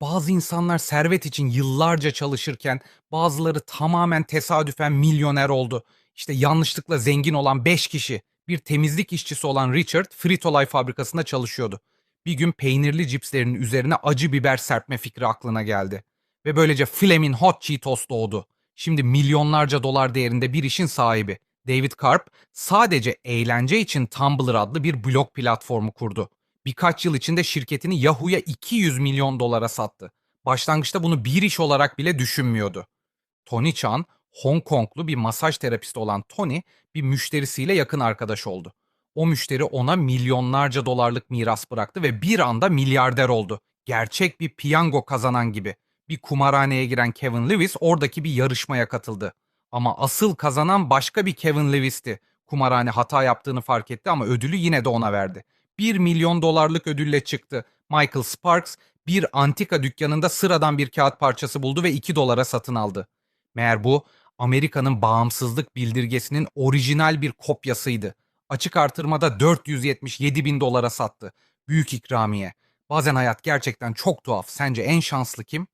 Bazı insanlar servet için yıllarca çalışırken bazıları tamamen tesadüfen milyoner oldu. İşte yanlışlıkla zengin olan 5 kişi. Bir temizlik işçisi olan Richard Frito-Lay fabrikasında çalışıyordu. Bir gün peynirli cipslerin üzerine acı biber serpme fikri aklına geldi. Ve böylece Flamin' Hot Cheetos doğdu. Şimdi milyonlarca dolar değerinde bir işin sahibi. David Karp sadece eğlence için Tumblr adlı bir blog platformu kurdu. Birkaç yıl içinde şirketini Yahoo'ya 200 milyon dolara sattı. Başlangıçta bunu bir iş olarak bile düşünmüyordu. Tony Chan, Hong Konglu bir masaj terapisti olan Tony, bir müşterisiyle yakın arkadaş oldu. O müşteri ona milyonlarca dolarlık miras bıraktı ve bir anda milyarder oldu. Gerçek bir piyango kazanan gibi. Bir kumarhaneye giren Kevin Lewis oradaki bir yarışmaya katıldı. Ama asıl kazanan başka bir Kevin Lewis'ti. Kumarhane hata yaptığını fark etti ama ödülü yine de ona verdi. 1 milyon dolarlık ödülle çıktı. Michael Sparks bir antika dükkanında sıradan bir kağıt parçası buldu ve 2 dolara satın aldı. Meğer bu Amerika'nın bağımsızlık bildirgesinin orijinal bir kopyasıydı. Açık artırmada 477 bin dolara sattı. Büyük ikramiye. Bazen hayat gerçekten çok tuhaf. Sence en şanslı kim?